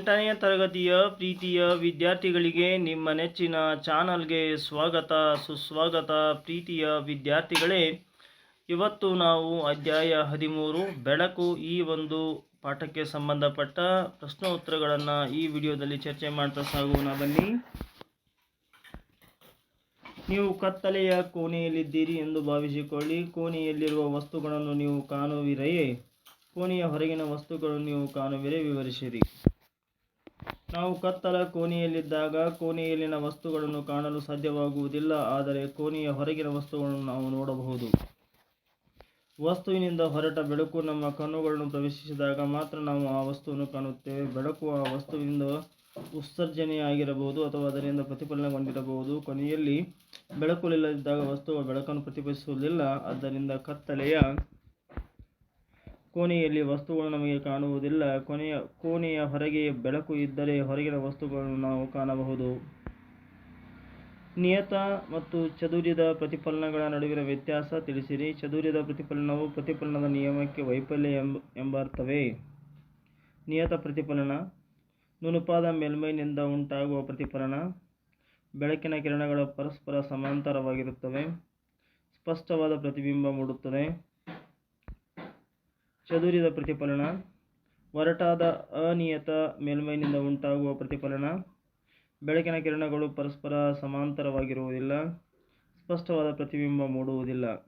ಎಂಟನೆಯ ತರಗತಿಯ ಪ್ರೀತಿಯ ವಿದ್ಯಾರ್ಥಿಗಳಿಗೆ ನಿಮ್ಮ ನೆಚ್ಚಿನ ಚಾನಲ್ಗೆ ಸ್ವಾಗತ. ಸುಸ್ವಾಗತ ಪ್ರೀತಿಯ ವಿದ್ಯಾರ್ಥಿಗಳೇ, ಇವತ್ತು ನಾವು ಅಧ್ಯಾಯ ಹದಿಮೂರು, ಬೆಳಕು ಈ ಒಂದು ಪಾಠಕ್ಕೆ ಸಂಬಂಧಪಟ್ಟ ಪ್ರಶ್ನೋತ್ತರಗಳನ್ನು ಈ ವಿಡಿಯೋದಲ್ಲಿ ಚರ್ಚೆ ಮಾಡ್ತಾ ಸಾಗೋಣ ಬನ್ನಿ. ನೀವು ಕತ್ತಲೆಯ ಕೋಣೆಯಲ್ಲಿದ್ದೀರಿ ಎಂದು ಭಾವಿಸಿಕೊಳ್ಳಿ. ಕೋಣೆಯಲ್ಲಿರುವ ವಸ್ತುಗಳನ್ನು ನೀವು ಕಾಣುವಿರೆಯೇ? ಕೋಣೆಯ ಹೊರಗಿನ ವಸ್ತುಗಳನ್ನು ನೀವು ಕಾಣುವಿರೇ? ವಿವರಿಸಿರಿ. ನಾವು ಕತ್ತಲ ಕೋಣೆಯಲ್ಲಿದ್ದಾಗ ಕೋಣೆಯಲ್ಲಿನ ವಸ್ತುಗಳನ್ನು ಕಾಣಲು ಸಾಧ್ಯವಾಗುವುದಿಲ್ಲ, ಆದರೆ ಕೋಣೆಯ ಹೊರಗಿನ ವಸ್ತುಗಳನ್ನು ನಾವು ನೋಡಬಹುದು. ವಸ್ತುವಿನಿಂದ ಹೊರಟ ಬೆಳಕು ನಮ್ಮ ಕಣ್ಣುಗಳನ್ನು ಪ್ರವೇಶಿಸಿದಾಗ ಮಾತ್ರ ನಾವು ಆ ವಸ್ತುವನ್ನು ಕಾಣುತ್ತೇವೆ. ಬೆಳಕು ಆ ವಸ್ತುವಿನಿಂದ ಉತ್ಸರ್ಜನೆಯಾಗಿರಬಹುದು ಅಥವಾ ಅದರಿಂದ ಪ್ರತಿಫಲನಗೊಂಡಿರಬಹುದು. ಕೊನೆಯಲ್ಲಿ ಬೆಳಕು ಇಲ್ಲದಿದ್ದಾಗ ವಸ್ತುವು ಬೆಳಕನ್ನು ಪ್ರತಿಫಲಿಸುವುದಿಲ್ಲ, ಆದ್ದರಿಂದ ಕತ್ತಲೆಯ ಕೋಣೆಯಲ್ಲಿ ವಸ್ತುಗಳು ನಮಗೆ ಕಾಣುವುದಿಲ್ಲ. ಕೊನೆಯ, ಕೋಣೆಯ ಹೊರಗೆ ಬೆಳಕು ಇದ್ದರೆ ಹೊರಗಿನ ವಸ್ತುಗಳನ್ನು ನಾವು ಕಾಣಬಹುದು. ನಿಯತ ಮತ್ತು ಚದುರಿದ ಪ್ರತಿಫಲನಗಳ ನಡುವಿನ ವ್ಯತ್ಯಾಸ ತಿಳಿಸಿರಿ. ಚದುರಿದ ಪ್ರತಿಫಲನವು ಪ್ರತಿಫಲನದ ನಿಯಮಕ್ಕೆ ವೈಫಲ್ಯ ಎಂಬ ಎಂಬರ್ಥವೇ ನಿಯತ ಪ್ರತಿಫಲನ, ನುಣುಪಾದ ಮೇಲ್ಮೈನಿಂದ ಉಂಟಾಗುವ ಪ್ರತಿಫಲನ, ಬೆಳಕಿನ ಕಿರಣಗಳು ಪರಸ್ಪರ ಸಮಾಂತರವಾಗಿರುತ್ತವೆ, ಸ್ಪಷ್ಟವಾದ ಪ್ರತಿಬಿಂಬ ಮೂಡುತ್ತದೆ. ಚದುರಿದ ಪ್ರತಿಫಲನ, ಒರಟಾದ ಅನಿಯತ ಮೇಲ್ಮೈನಿಂದ ಉಂಟಾಗುವ ಪ್ರತಿಫಲನ, ಬೆಳಕಿನ ಕಿರಣಗಳು ಪರಸ್ಪರ ಸಮಾಂತರವಾಗಿರುವುದಿಲ್ಲ, ಸ್ಪಷ್ಟವಾದ ಪ್ರತಿಬಿಂಬ ಮೂಡುವುದಿಲ್ಲ.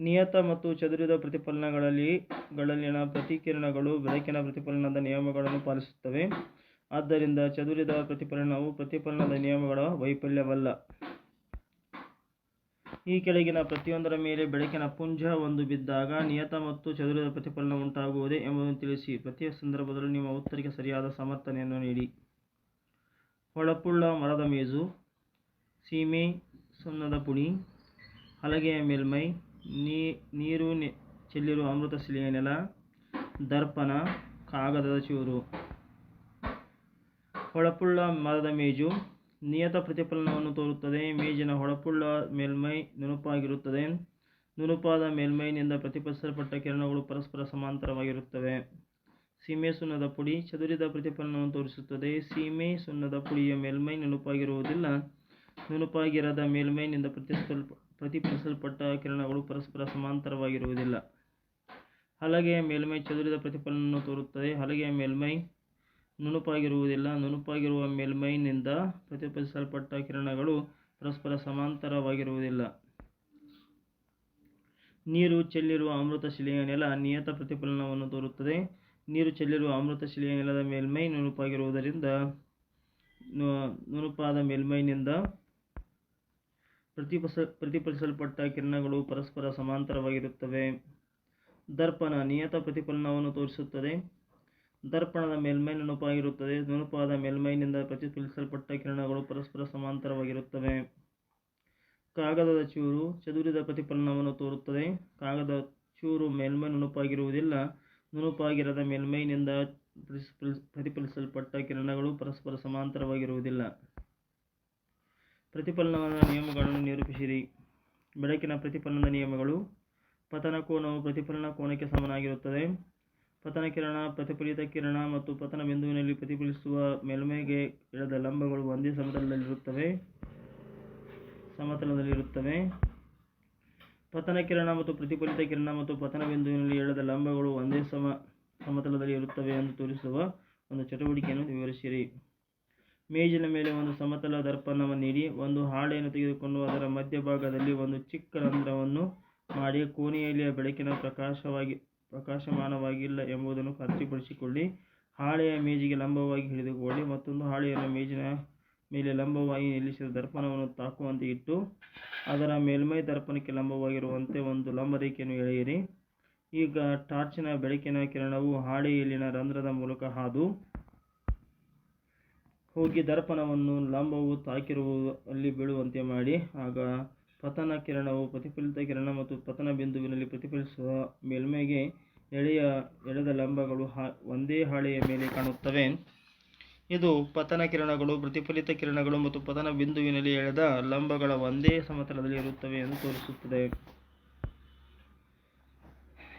ನಿಯತ ಮತ್ತು ಚದುರಿದ ಪ್ರತಿಫಲನಗಳಲ್ಲಿ, ಗಳಲ್ಲಿನ ಪ್ರತಿಕಿರಣಗಳು ಬೆಳಕಿನ ಪ್ರತಿಫಲನದ ನಿಯಮಗಳನ್ನು ಪಾಲಿಸುತ್ತವೆ. ಆದ್ದರಿಂದ ಚದುರಿದ ಪ್ರತಿಫಲನವು ಪ್ರತಿಫಲನದ ನಿಯಮಗಳ ವೈಫಲ್ಯವಲ್ಲ. ಈ ಕೆಳಗಿನ ಪ್ರತಿಯೊಂದರ ಮೇಲೆ ಬೆಳಕಿನ ಪುಂಜ ಒಂದು ಬಿದ್ದಾಗ ನಿಯತ ಮತ್ತು ಚದುರಿದ ಪ್ರತಿಫಲನ ಉಂಟಾಗುವುದೇ ಎಂಬುದನ್ನು ತಿಳಿಸಿ. ಪ್ರತಿ ಸಂದರ್ಭದಲ್ಲೂ ನಿಮ್ಮ ಉತ್ತರಕ್ಕೆ ಸರಿಯಾದ ಸಮರ್ಥನೆಯನ್ನು ನೀಡಿ. ಹೊಳಪುಳ್ಳ ಮರದ ಮೇಜು, ಸೀಮೆ, ಸುಣ್ಣದ ಪುಡಿ, ಹಲಗೆಯ ಮೇಲ್ಮೈ, ನೀ, ನೀರು ನೆ ಅಮೃತ ಶಿಲೆಯ ನೆಲ, ದರ್ಪಣ, ಕಾಗದದ ಚೂರು. ಹೊಳಪುಳ್ಳ ಮರದ ಮೇಜು ನಿಯತ ಪ್ರತಿಫಲನವನ್ನು ತೋರುತ್ತದೆ. ಮೇಜಿನ ಹೊಳಪುಳ್ಳ ಮೇಲ್ಮೈ ನುಣುಪಾಗಿರುತ್ತದೆ. ನುಣುಪಾದ ಮೇಲ್ಮೈನಿಂದ ಪ್ರತಿಫಲಿಸಲ್ಪಟ್ಟ ಕಿರಣಗಳು ಪರಸ್ಪರ ಸಮಾಂತರವಾಗಿರುತ್ತವೆ ಸೀಮೆ ಸುಣ್ಣದ ಪುಡಿ ಚದುರಿದ ಪ್ರತಿಫಲನವನ್ನು ತೋರಿಸುತ್ತದೆ. ಸೀಮೆ ಸುಣ್ಣದ ಪುಡಿಯ ಮೇಲ್ಮೈ ನುಣುಪಾಗಿರುವುದಿಲ್ಲ. ನುಣುಪಾಗಿರದ ಮೇಲ್ಮೈನಿಂದ ಪ್ರತಿಫಲಿಸಲ್ಪ ಪ್ರತಿಫಲಿಸಲ್ಪಟ್ಟ ಕಿರಣಗಳು ಪರಸ್ಪರ ಸಮಾಂತರವಾಗಿರುವುದಿಲ್ಲ ಹಲಗೆಯ ಮೇಲ್ಮೈ ಚದುರಿದ ಪ್ರತಿಫಲನವನ್ನು ತೋರುತ್ತದೆ. ಹಲಗೆಯ ಮೇಲ್ಮೈ ನುಣುಪಾಗಿರುವುದಿಲ್ಲ. ನುಣುಪಾಗಿರುವ ಮೇಲ್ಮೈನಿಂದ ಪ್ರತಿಫಲಿಸಲ್ಪಟ್ಟ ಕಿರಣಗಳು ಪರಸ್ಪರ ಸಮಾಂತರವಾಗಿರುವುದಿಲ್ಲ. ನೀರು ಚೆಲ್ಲಿರುವ ಅಮೃತಶಿಲೆಯ ನೆಲ ನಿಯತ ಪ್ರತಿಫಲನವನ್ನು ತೋರುತ್ತದೆ. ನೀರು ಚೆಲ್ಲಿರುವ ಅಮೃತಶಿಲೆಯ ನೆಲದ ಮೇಲ್ಮೈ ನುಣುಪಾಗಿರುವುದರಿಂದ ನುಣುಪಾದ ಮೇಲ್ಮೈನಿಂದ ಪ್ರತಿಫಸ, ಪ್ರತಿಫಲಿಸಲ್ಪಟ್ಟ ಕಿರಣಗಳು ಪರಸ್ಪರ ಸಮಾಂತರವಾಗಿರುತ್ತವೆ. ದರ್ಪಣ ನಿಯತ ಪ್ರತಿಫಲನವನ್ನು ತೋರಿಸುತ್ತದೆ. ದರ್ಪಣದ ಮೇಲ್ಮೈ ನುಣುಪಾಗಿರುತ್ತದೆ ನುಣುಪಾದ ಮೇಲ್ಮೈನಿಂದ ಪ್ರತಿಫಲಿಸಲ್ಪಟ್ಟ ಕಿರಣಗಳು ಪರಸ್ಪರ ಸಮಾಂತರವಾಗಿರುತ್ತವೆ. ಕಾಗದದ ಚೂರು ಚದುರಿದ ಪ್ರತಿಫಲನವನ್ನು ತೋರುತ್ತದೆ. ಕಾಗದ ಚೂರು ಮೇಲ್ಮೈ ನುಣುಪಾಗಿರುವುದಿಲ್ಲ ನುಣುಪಾಗಿರದ ಮೇಲ್ಮೈನಿಂದ ಪ್ರತಿಫಲಿಸಲ್ಪಟ್ಟ ಕಿರಣಗಳು ಪರಸ್ಪರ ಸಮಾಂತರವಾಗಿರುವುದಿಲ್ಲ. ಪ್ರತಿಫಲನದ ನಿಯಮಗಳನ್ನು ನಿರೂಪಿಸಿರಿ. ಬೆಳಕಿನ ಪ್ರತಿಫಲನದ ನಿಯಮಗಳು ಪತನ ಕೋನವು ಪ್ರತಿಫಲನ ಕೋನಕ್ಕೆ ಸಮನಾಗಿರುತ್ತದೆ. ಪತನ ಕಿರಣ ಪ್ರತಿಫಲಿತ ಕಿರಣ ಮತ್ತು ಪತನ ಬಿಂದುವಿನಲ್ಲಿ ಪ್ರತಿಫಲಿಸುವ ಮೇಲ್ಮೈಗೆ ಇಳದ ಲಂಬಗಳು ಒಂದೇ ಸಮತಲದಲ್ಲಿರುತ್ತವೆ. ಸಮತಲದಲ್ಲಿರುತ್ತವೆ. ಪತನ ಕಿರಣ ಮತ್ತು ಪ್ರತಿಫಲಿತ ಕಿರಣ ಮತ್ತು ಪತನ ಬಿಂದುವಿನಲ್ಲಿ ಎಳೆದ ಲಂಬಗಳು ಒಂದೇ ಸಮ ಸಮತಲದಲ್ಲಿ ಇರುತ್ತವೆ ಎಂದು ತೋರಿಸುವ ಒಂದು ಚಟುವಟಿಕೆಯನ್ನು ವಿವರಿಸಿರಿ. ಮೇಜಿನ ಮೇಲೆ ಒಂದು ಸಮತಲ ದರ್ಪಣವನ್ನು ನೀಡಿ, ಒಂದು ಹಾಳೆಯನ್ನು ತೆಗೆದುಕೊಂಡು ಅದರ ಮಧ್ಯಭಾಗದಲ್ಲಿ ಒಂದು ಚಿಕ್ಕ ರಂಧ್ರವನ್ನು ಮಾಡಿ, ಕೋಣೆಯಲ್ಲಿಯ ಬೆಳಕಿನ ಪ್ರಕಾಶವಾಗಿ ಪ್ರಕಾಶಮಾನವಾಗಿಲ್ಲ ಎಂಬುದನ್ನು ಖಾತ್ರಿಪಡಿಸಿಕೊಳ್ಳಿ. ಹಾಳೆಯ ಮೇಜಿಗೆ ಲಂಬವಾಗಿ ಹಿಡಿದುಕೊಳ್ಳಿ ಮತ್ತೊಂದು ಹಾಳೆಯನ್ನು ಮೇಜಿನ ಮೇಲೆ ಲಂಬವಾಗಿ ನಿಲ್ಲಿಸಿದ ದರ್ಪಣವನ್ನು ತಾಕುವಂತೆ ಇಟ್ಟು ಅದರ ಮೇಲ್ಮೈ ದರ್ಪಣಕ್ಕೆ ಲಂಬವಾಗಿರುವಂತೆ ಒಂದು ಲಂಬ ರೇಖೆಯನ್ನು ಎಳೆಯಿರಿ. ಈಗ ಟಾರ್ಚಿನ ಬೆಳಕಿನ ಕಿರಣವು ಹಾಳೆಯಲ್ಲಿನ ರಂಧ್ರದ ಮೂಲಕ ಹಾದು ಹೋಗಿ ದರ್ಪಣವನ್ನು ಲಂಬವು ತಾಕಿರುವಲ್ಲಿ ಬೀಳುವಂತೆ ಮಾಡಿ. ಆಗ ಪತನ ಕಿರಣವು ಪ್ರತಿಫಲಿತ ಕಿರಣ ಮತ್ತು ಪತನ ಬಿಂದುವಿನಲ್ಲಿ ಪ್ರತಿಫಲಿಸುವ ಮೇಲ್ಮೈಗೆ ಎಳೆಯ ಎಳೆದ ಲಂಬಗಳು ಒಂದೇ ಹಾಳೆಯ ಮೇಲೆ ಕಾಣುತ್ತವೆ. ಇದು ಪತನ ಕಿರಣಗಳು, ಪ್ರತಿಫಲಿತ ಕಿರಣಗಳು ಮತ್ತು ಪತನ ಬಿಂದುವಿನಲ್ಲಿ ಎಳೆದ ಲಂಬಗಳ ಒಂದೇ ಸಮತಲದಲ್ಲಿ ಇರುತ್ತವೆ ಎಂದು ತೋರಿಸುತ್ತದೆ.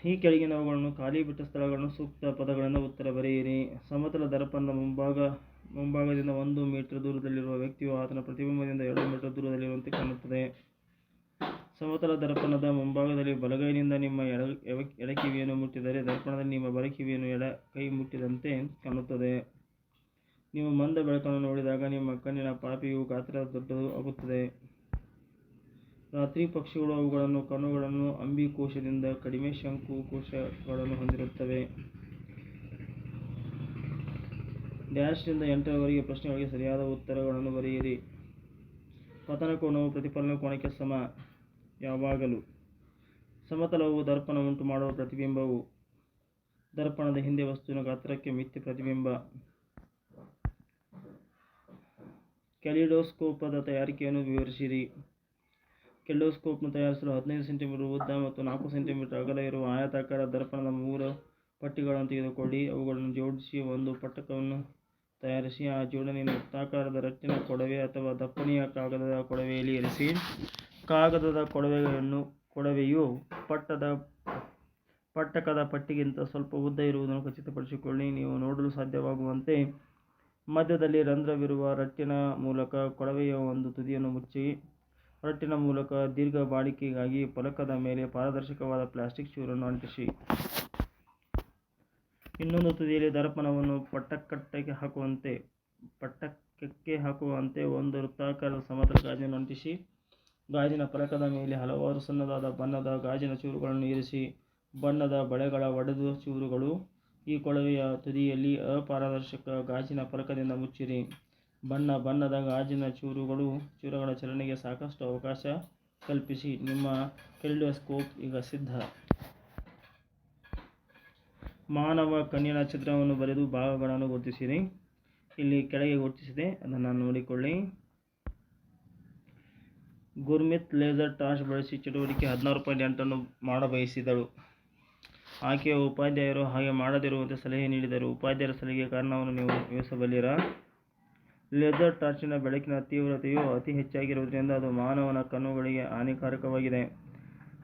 ಈ ಕೆಳಗಿನವುಗಳನ್ನು ಖಾಲಿ ಬಿಟ್ಟ ಸ್ಥಳಗಳನ್ನು ಸೂಕ್ತ ಪದಗಳನ್ನು ಉತ್ತರ ಬರೆಯಿರಿ. ಸಮತಲ ದರ್ಪಣದ ಮುಂಭಾಗ, ಮುಂಭಾಗದಿಂದ ಒಂದು ಮೀಟರ್ ದೂರದಲ್ಲಿರುವ ವ್ಯಕ್ತಿಯು ಆತನ ಪ್ರತಿಬಿಂಬದಿಂದ ಎರಡು ಮೀಟರ್ ದೂರದಲ್ಲಿರುವಂತೆ ಕಾಣುತ್ತದೆ. ಸಮತಲ ದರ್ಪಣದ ಮುಂಭಾಗದಲ್ಲಿ ಬಲಗೈನಿಂದ ನಿಮ್ಮ ಎಡ ಎಡಕಿವಿಯನ್ನು ಮುಟ್ಟಿದರೆ ದರ್ಪಣದಲ್ಲಿ ನಿಮ್ಮ ಬಲಕಿವಿಯನ್ನು ಎಡ ಕೈ ಮುಟ್ಟಿದಂತೆ ಕಾಣುತ್ತದೆ. ನೀವು ಮಂದ ಬೆಳಕನ್ನು ನೋಡಿದಾಗ ನಿಮ್ಮ ಕಣ್ಣಿನ ಪಾಪಿಯು ಗಾತ್ರ ದೊಡ್ಡದು ಆಗುತ್ತದೆ. ರಾತ್ರಿ ಪಕ್ಷಿಗಳು ಅವುಗಳನ್ನು ಕಣ್ಣುಗಳನ್ನು ಅಂಬಿಕೋಶದಿಂದ ಕಡಿಮೆ ಶಂಕು ಕೋಶಗಳನ್ನು ಹೊಂದಿರುತ್ತವೆ. ಡ್ಯಾಶ್ನಿಂದ ಎಂಟರವರೆಗೆ ಪ್ರಶ್ನೆಗಳಿಗೆ ಸರಿಯಾದ ಉತ್ತರಗಳನ್ನು ಬರೆಯಿರಿ. ಪತನ ಕೋಣವು ಪ್ರತಿಫಲನ ಕೋಣಕ್ಕೆ ಸಮ. ಯಾವಾಗಲೂ ಸಮತಲವು ದರ್ಪಣ ಉಂಟು ಮಾಡುವ ಪ್ರತಿಬಿಂಬವು ದರ್ಪಣದ ಹಿಂದೆ ವಸ್ತುವಿನ ಗಾತ್ರಕ್ಕೆ ಮಿಥ್ಯ ಪ್ರತಿಬಿಂಬ. ಕ್ಯಾಲಿಡೋಸ್ಕೋಪದ ತಯಾರಿಕೆಯನ್ನು ವಿವರಿಸಿರಿ. ಕೆಲಿಡೋಸ್ಕೋಪ್ನ ತಯಾರಿಸಲು ಹದಿನೈದು ಸೆಂಟಿಮೀಟರ್ ಉದ್ದ ಮತ್ತು ನಾಲ್ಕು ಸೆಂಟಿಮೀಟರ್ ಅಗಲ ಇರುವ ಆಯತಾಕಾರ ದರ್ಪಣದ ಮೂರು ಪಟ್ಟಿಗಳನ್ನು ತೆಗೆದುಕೊಳ್ಳಿ. ಅವುಗಳನ್ನು ಜೋಡಿಸಿ ಒಂದು ಪಟ್ಟಕವನ್ನು ತಯಾರಿಸಿ, ಆ ಜೋಡಣೆಯನ್ನು ವೃತ್ತಾಕಾರದ ರಟ್ಟಿನ ಕೊಡವೆ ಅಥವಾ ದಪ್ಪಣಿಯ ಕಾಗದದ ಕೊಡವೆಯಲ್ಲಿ ಇರಿಸಿ. ಕಾಗದದ ಕೊಡವೆಯನ್ನು ಕೊಡವೆಯು ಪಟ್ಟದ, ಪಟ್ಟಕದ ಪಟ್ಟಿಗಿಂತ ಸ್ವಲ್ಪ ಉದ್ದ ಇರುವುದನ್ನು ಖಚಿತಪಡಿಸಿಕೊಳ್ಳಿ. ನೀವು ನೋಡಲು ಸಾಧ್ಯವಾಗುವಂತೆ ಮಧ್ಯದಲ್ಲಿ ರಂಧ್ರವಿರುವ ರಟ್ಟಿನ ಮೂಲಕ ಕೊಳವೆಯ ಒಂದು ತುದಿಯನ್ನು ಮುಚ್ಚಿ, ರಟ್ಟಿನ ಮೂಲಕ ದೀರ್ಘ ಬಾಳಿಕೆಗಾಗಿ ಫಲಕದ ಮೇಲೆ ಪಾರದರ್ಶಕವಾದ ಪ್ಲಾಸ್ಟಿಕ್ ಚೂರನ್ನು ಅಂಟಿಸಿ. ಇನ್ನೊಂದು ತುದಿಯಲ್ಲಿ ದರ್ಪಣವನ್ನು ಪಟ್ಟಕಟ್ಟೆಗೆ ಹಾಕುವಂತೆ, ಪಟ್ಟಕಕ್ಕೆ ಹಾಕುವಂತೆ ಒಂದು ವೃತ್ತಾಕಾರದ ಸಮತಲ ಗಾಜನ್ನು ಅಂಟಿಸಿ. ಗಾಜಿನ ಫಲಕದ ಮೇಲೆ ಹಲವಾರು ಸಣ್ಣದಾದ ಬಣ್ಣದ ಗಾಜಿನ ಚೂರುಗಳನ್ನು ಇರಿಸಿ, ಬಣ್ಣದ ಬಳೆಗಳ ಒಡೆದ ಚೂರುಗಳು. ಈ ಕೊಳವೆಯ ತುದಿಯಲ್ಲಿ ಅಪಾರದರ್ಶಕ ಗಾಜಿನ ಫಲಕದಿಂದ ಮುಚ್ಚಿರಿ. ಬಣ್ಣ ಬಣ್ಣದ ಗಾಜಿನ ಚೂರುಗಳು, ಚೂರುಗಳ ಚಲನೆಗೆ ಸಾಕಷ್ಟು ಅವಕಾಶ ಕಲ್ಪಿಸಿ. ನಿಮ್ಮ ಕೆಲ್ಡೋಸ್ಕೋಪ್ ಈಗ ಸಿದ್ಧ. ಮಾನವ ಕಣ್ಣಿನ ಚಿತ್ರವನ್ನು ಬರೆದು ಭಾಗಗಳನ್ನು ಗುರುತಿಸಿರಿ. ಇಲ್ಲಿ ಕೆಳಗೆ ಗುರುತಿಸಿದೆ, ಅದನ್ನು ನೋಡಿಕೊಳ್ಳಿ. ಗುರ್ಮಿತ್ ಲೇಸರ್ ಟಾರ್ಚ್ ಬಳಸಿ ಚಟುವಟಿಕೆ ಹದಿನಾರು ಪಾಯಿಂಟ್ ಎಂಟನ್ನು ಮಾಡಬಯಸಿದಳು. ಆಕೆಯ ಉಪಾಧ್ಯಾಯರು ಹಾಗೆ ಮಾಡದಿರುವಂತೆ ಸಲಹೆ ನೀಡಿದರು. ಉಪಾಧ್ಯಾಯರ ಸಲಹೆಗೆ ಕಾರಣವನ್ನು ನೀವು ಊಹಿಸಬಲ್ಲಿರಾ ಲೇಸರ್ ಟಾರ್ಚಿನ ಬೆಳಕಿನ ತೀವ್ರತೆಯು ಅತಿ ಹೆಚ್ಚಾಗಿರುವುದರಿಂದ ಅದು ಮಾನವನ ಕಣ್ಣುಗಳಿಗೆ ಹಾನಿಕಾರಕವಾಗಿದೆ.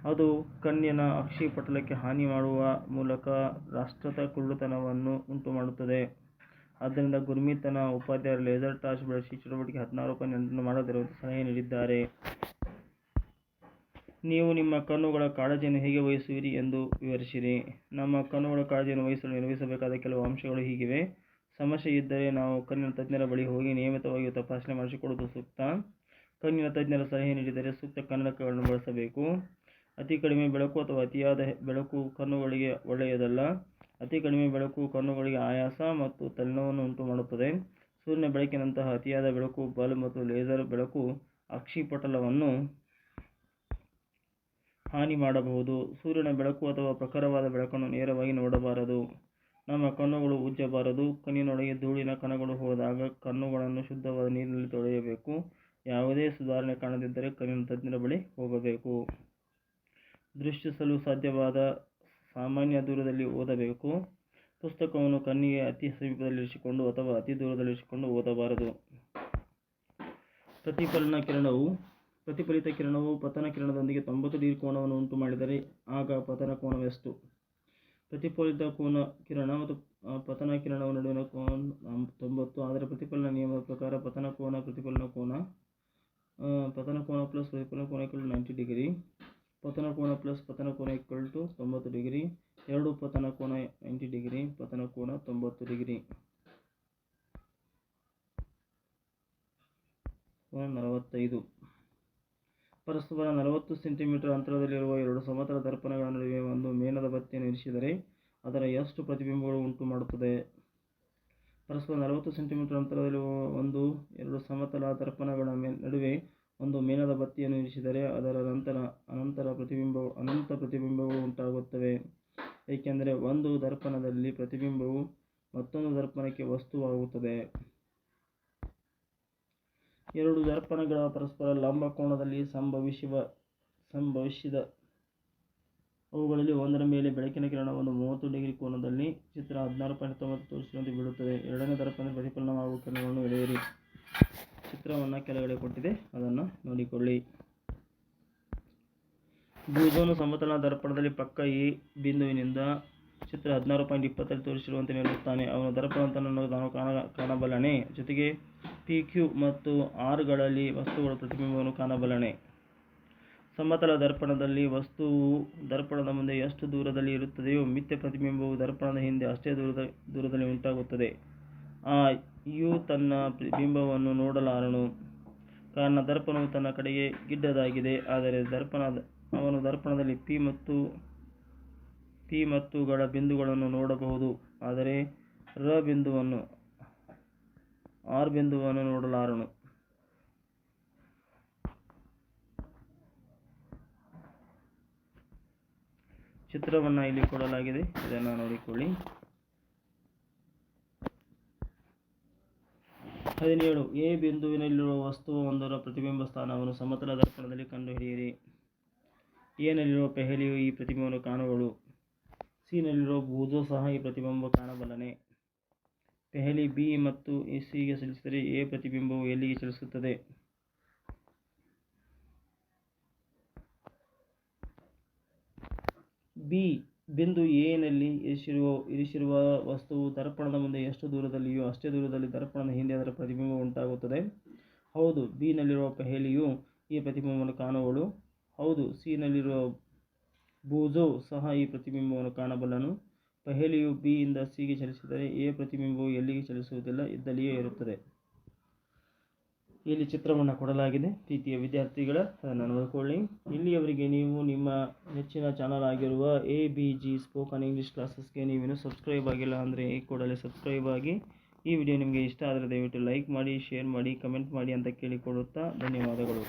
ಅದು ಕಣ್ಣಿನ ಅಕ್ಷಿಪಟಲಕ್ಕೆ ಹಾನಿ ಮಾಡುವ ಮೂಲಕ ರಾಷ್ಟ್ರದ ಕುರುಡುತನವನ್ನು ಉಂಟುಮಾಡುತ್ತದೆ. ಆದ್ದರಿಂದ ಗುರ್ಮೀತನ ಉಪಾಧ್ಯಾಯರು ಲೇಸರ್ ಟಾರ್ಚ್ ಬಳಸಿ ಚಟುವಟಿಕೆ ಹದಿನಾರು ರೂಪಾಯಿ ನಿಯಂತ್ರಣ ಮಾಡದಿರುವಂತೆ ಸಲಹೆ ನೀಡಿದ್ದಾರೆ. ನೀವು ನಿಮ್ಮ ಕಣ್ಣುಗಳ ಕಾಳಜಿಯನ್ನು ಹೇಗೆ ವಹಿಸುವಿರಿ ಎಂದು ವಿವರಿಸಿರಿ. ನಮ್ಮ ಕಣ್ಣುಗಳ ಕಾಳಜಿಯನ್ನು ವಹಿಸಲು ನಿರ್ವಹಿಸಬೇಕಾದ ಕೆಲವು ಅಂಶಗಳು ಹೀಗಿವೆ. ಸಮಸ್ಯೆ ಇದ್ದರೆ ನಾವು ಕಣ್ಣಿನ ತಜ್ಞರ ಬಳಿ ಹೋಗಿ ನಿಯಮಿತವಾಗಿ ತಪಾಸಣೆ ಮಾಡಿಸಿಕೊಳ್ಳುವುದು ಸೂಕ್ತ. ಕಣ್ಣಿನ ತಜ್ಞರ ಸಲಹೆ ನೀಡಿದರೆ ಸೂಕ್ತ ಕನ್ನಡಕಗಳನ್ನು ಬಳಸಬೇಕು. ಅತಿ ಕಡಿಮೆ ಬೆಳಕು ಅಥವಾ ಅತಿಯಾದ ಬೆಳಕು ಕಣ್ಣುಗಳಿಗೆ ಒಳ್ಳೆಯದಲ್ಲ. ಅತಿ ಕಡಿಮೆ ಬೆಳಕು ಕಣ್ಣುಗಳಿಗೆ ಆಯಾಸ ಮತ್ತು ತಲೆನೋವನ್ನು ಉಂಟು ಮಾಡುತ್ತದೆ ಸೂರ್ಯನ ಬೆಳಕಿನಂತಹ ಅತಿಯಾದ ಬೆಳಕು, ಬಲ್ಬ್ ಮತ್ತು ಲೇಸರ್ ಬೆಳಕು ಅಕ್ಷಿಪಟಲವನ್ನು ಹಾನಿ ಮಾಡಬಹುದು. ಸೂರ್ಯನ ಬೆಳಕು ಅಥವಾ ಪ್ರಖರವಾದ ಬೆಳಕನ್ನು ನೇರವಾಗಿ ನೋಡಬಾರದು. ನಮ್ಮ ಕಣ್ಣುಗಳು ಉಜ್ಜಬಾರದು. ಕಣ್ಣಿನೊಳಗೆ ಧೂಳಿನ ಕಣಗಳು ಹೋದಾಗ ಕಣ್ಣುಗಳನ್ನು ಶುದ್ಧವಾದ ನೀರಿನಲ್ಲಿ ತೊಳೆಯಬೇಕು. ಯಾವುದೇ ಸುಧಾರಣೆ ಕಾಣದಿದ್ದರೆ ಕಣ್ಣಿನ ತಜ್ಞರ ಬಳಿ ಹೋಗಬೇಕು. ದೃಷ್ಟಿಸಲು ಸಾಧ್ಯವಾದ ಸಾಮಾನ್ಯ ದೂರದಲ್ಲಿ ಓದಬೇಕು. ಪುಸ್ತಕವನ್ನು ಕಣ್ಣಿಗೆ ಅತಿ ಸಮೀಪದಲ್ಲಿರಿಸಿಕೊಂಡು ಅಥವಾ ಅತಿ ದೂರದಲ್ಲಿರಿಸಿಕೊಂಡು ಓದಬಾರದು. ಪ್ರತಿಫಲನ ಕಿರಣವು, ಪ್ರತಿಫಲಿತ ಕಿರಣವು ಪತನ ಕಿರಣದೊಂದಿಗೆ ತೊಂಬತ್ತು ಡಿಗ್ರಿ ಕೋನವನ್ನು ಉಂಟು ಮಾಡಿದರೆ ಆಗ ಪತನ ಕೋನವೆಷ್ಟು ಪ್ರತಿಫಲಿತ ಕೋನ ಕಿರಣ ಮತ್ತು ಪತನ ಕಿರಣವ ನಡುವಿನ ಕೋನ ತೊಂಬತ್ತು. ಆದರೆ ಪ್ರತಿಫಲನ ನಿಯಮದ ಪ್ರಕಾರ ಪತನ ಕೋನ, ಪ್ರತಿಫಲನ ಕೋನ ಪತನ ಕೋನ ಪ್ಲಸ್ ಪ್ರತಿಫಲನ ಕೋನ ಈಕ್ವಲ್ ನೈಂಟಿ ಡಿಗ್ರಿ ಪತನ ಕೋನ ಪ್ಲಸ್ ಪತನ ಕೋನ ಈಕ್ವಲ್ ಟು ತೊಂಬತ್ತು ಡಿಗ್ರಿ ಎರಡು ಪತನ ಕೋನ ನೈಂಟಿ ಡಿಗ್ರಿ ಪತನ ಕೋನ ತೊಂಬತ್ತು ಡಿಗ್ರಿ ನಲವತ್ತೈದು. ಪರಸ್ಪರ ನಲವತ್ತು ಸೆಂಟಿಮೀಟರ್ ಅಂತರದಲ್ಲಿರುವ ಎರಡು ಸಮತಲ ದರ್ಪಣಗಳ ನಡುವೆ ಒಂದು ಮೇಣದ ಬತ್ತಿಯನ್ನು ಇರಿಸಿದರೆ ಅದರ ಎಷ್ಟು ಪ್ರತಿಬಿಂಬಗಳು ಉಂಟು ಮಾಡುತ್ತದೆ? ಪರಸ್ಪರ ನಲವತ್ತು ಸೆಂಟಿಮೀಟರ್ ಅಂತರದಲ್ಲಿರುವ ಒಂದು, ಎರಡು ಸಮತಲ ದರ್ಪಣಗಳ ನಡುವೆ ಒಂದು ಮೇಣದ ಬತ್ತಿಯನ್ನು ಇರಿಸಿದರೆ ಅದರ ನಂತರ ಅನಂತರ ಪ್ರತಿಬಿಂಬ ಅನಂತ ಪ್ರತಿಬಿಂಬಗಳು ಉಂಟಾಗುತ್ತವೆ. ಏಕೆಂದರೆ ಒಂದು ದರ್ಪಣದಲ್ಲಿ ಪ್ರತಿಬಿಂಬವು ಮತ್ತೊಂದು ದರ್ಪಣಕ್ಕೆ ವಸ್ತುವಾಗುತ್ತದೆ. ಎರಡು ದರ್ಪಣಗಳ ಪರಸ್ಪರ ಲಂಬ ಕೋಣದಲ್ಲಿ ಸಂಭವಿಸುವ ಸಂಭವಿಸಿದ ಅವುಗಳಲ್ಲಿ ಒಂದರ ಮೇಲೆ ಬೆಳಕಿನ ಕಿರಣವನ್ನು ಮೂವತ್ತು ಡಿಗ್ರಿ ಕೋನದಲ್ಲಿ ಚಿತ್ರ ಹದಿನಾರು ಪಾಯಿಂಟ್ ತೊಂಬತ್ತು ತೋರಿಸಿದಂತೆ ಬೀಳುತ್ತದೆ. ಎರಡನೇ ದರ್ಪಣ ಪ್ರತಿಫಲನವಾಗುವ ಕಿರಣವನ್ನು ಎಳೆಯಿರಿ. ಚಿತ್ರವನ್ನು ಕೆಳಗಡೆ ಕೊಟ್ಟಿದೆ. ಅದನ್ನು ನೋಡಿಕೊಳ್ಳಿ. ಭೂಜೋನು ಸಮತಲ ದರ್ಪಣದಲ್ಲಿ ಪಕ್ಕ ಈ ಬಿಂದುವಿನಿಂದ ಚಿತ್ರ ಹದಿನಾರು ಪಾಯಿಂಟ್ ಇಪ್ಪತ್ತರಲ್ಲಿ ತೋರಿಸಿರುವಂತೆ ನಿಲ್ಲುತ್ತಾನೆ ಅವನು ದರ್ಪಣವನ್ನು ನಾನು ಕಾಣ, ಕಾಣಬಲ್ಲನೆ. ಜೊತೆಗೆ ಪಿ ಕ್ಯೂ ಮತ್ತು ಆರ್ಗಳಲ್ಲಿ ವಸ್ತುಗಳ ಪ್ರತಿಬಿಂಬವನ್ನು ಕಾಣಬಲ್ಲನೆ. ಸಮತಲ ದರ್ಪಣದಲ್ಲಿ ವಸ್ತುವು ದರ್ಪಣದ ಮುಂದೆ ಎಷ್ಟು ದೂರದಲ್ಲಿ ಇರುತ್ತದೆಯೋ ಮಿಥ್ಯ ಪ್ರತಿಬಿಂಬವು ದರ್ಪಣದ ಹಿಂದೆ ಅಷ್ಟೇ ದೂರದ, ದೂರದಲ್ಲಿ ಉಂಟಾಗುತ್ತದೆ. ಆ ಯು ತನ್ನ ಬಿಂಬವನ್ನು ನೋಡಲಾರನು ಕಾರಣ ದರ್ಪಣವು ತನ್ನ ಕಡೆಗೆ ಗಿಡ್ಡದಾಗಿದೆ. ಆದರೆ ದರ್ಪಣ ಅವನು ದರ್ಪಣದಲ್ಲಿ ಪಿ ಮತ್ತು ಪಿ ಮತ್ತುಗಳ ಬಿಂದುಗಳನ್ನು ನೋಡಬಹುದು. ಆದರೆ ರ ಬಿಂದುವನ್ನು, ಆರ್ ಬಿಂದುವನ್ನು ನೋಡಲಾರನು ಚಿತ್ರವನ್ನು ಇಲ್ಲಿ ಕೊಡಲಾಗಿದೆ. ಇದನ್ನು ನೋಡಿಕೊಳ್ಳಿ. ಹದಿನೇಳು ಎ ಬಿಂದುವಿನಲ್ಲಿರುವ ವಸ್ತುವೊಂದರ ಪ್ರತಿಬಿಂಬ ಸ್ಥಾನವನ್ನು ಸಮತಲ ದರ್ಪಣದಲ್ಲಿ ಕಂಡುಹಿಡಿಯಿರಿ. ಎನಲ್ಲಿರುವ ಪೆಹಲಿಯು ಈ ಪ್ರತಿಬಿಂಬವನ್ನು ಕಾಣುವಳು? ಸಿನಲ್ಲಿರುವ ಬೂಜೋ ಸಹ ಈ ಪ್ರತಿಬಿಂಬ ಕಾಣಬಲ್ಲನೆ. ಪೆಹಲಿ ಬಿ ಮತ್ತು ಸಿಗೆ ಚಲಿಸಿದರೆ ಎ ಪ್ರತಿಬಿಂಬವು ಎಲ್ಲಿಗೆ ಚಲಿಸುತ್ತದೆ? ಬಿ ಬಿಂದು ಎನಲ್ಲಿ ಇರಿಸಿರುವ ಇರಿಸಿರುವ ವಸ್ತುವು ದರ್ಪಣದ ಮುಂದೆ ಎಷ್ಟು ದೂರದಲ್ಲಿಯೋ ಅಷ್ಟೇ ದೂರದಲ್ಲಿ ದರ್ಪಣದ ಹಿಂದೆ ಅದರ ಪ್ರತಿಬಿಂಬ ಉಂಟಾಗುತ್ತದೆ. ಹೌದು ಬಿ ನಲ್ಲಿರುವ ಪೆಹಲಿಯು ಈ ಪ್ರತಿಬಿಂಬವನ್ನು ಕಾಣುವಳು. ಹೌದು ಸಿ ನಲ್ಲಿರುವ ಬೂಜೋ ಸಹ ಈ ಪ್ರತಿಬಿಂಬವನ್ನು ಕಾಣಬಲ್ಲನು. ಪಹೇಲಿಯು ಬಿ ಇಂದ ಸಿಗೆ ಚಲಿಸಿದರೆ ಎ ಪ್ರತಿಬಿಂಬವು ಎಲ್ಲಿಗೆ ಚಲಿಸುವುದಿಲ್ಲ, ಇದ್ದಲ್ಲಿಯೇ ಇರುತ್ತದೆ. ಇಲ್ಲಿ ಚಿತ್ರವನ್ನು ಕೊಡಲಾಗಿದೆ. ಪ್ರೀತಿಯ ವಿದ್ಯಾರ್ಥಿಗಳ, ಅದನ್ನು ನೋಡಿಕೊಳ್ಳಿ. ಇಲ್ಲಿಯವರಿಗೆ ನೀವು ನಿಮ್ಮ ನೆಚ್ಚಿನ ಚಾನಲ್ ಆಗಿರುವ A B G spoken English ಕ್ಲಾಸಸ್ಗೆ ನೀವೇನು ಸಬ್ಸ್ಕ್ರೈಬ್ ಆಗಿಲ್ಲ ಅಂದರೆ ಈ ಕೂಡಲೇ ಸಬ್ಸ್ಕ್ರೈಬ್ ಆಗಿ. ಈ ವಿಡಿಯೋ ನಿಮಗೆ ಇಷ್ಟ ಆದರೆ ದಯವಿಟ್ಟು ಲೈಕ್ ಮಾಡಿ ಶೇರ್ ಮಾಡಿ ಕಮೆಂಟ್ ಮಾಡಿ ಅಂತ ಕೇಳಿಕೊಳ್ಳುತ್ತಾ ಧನ್ಯವಾದಗಳು.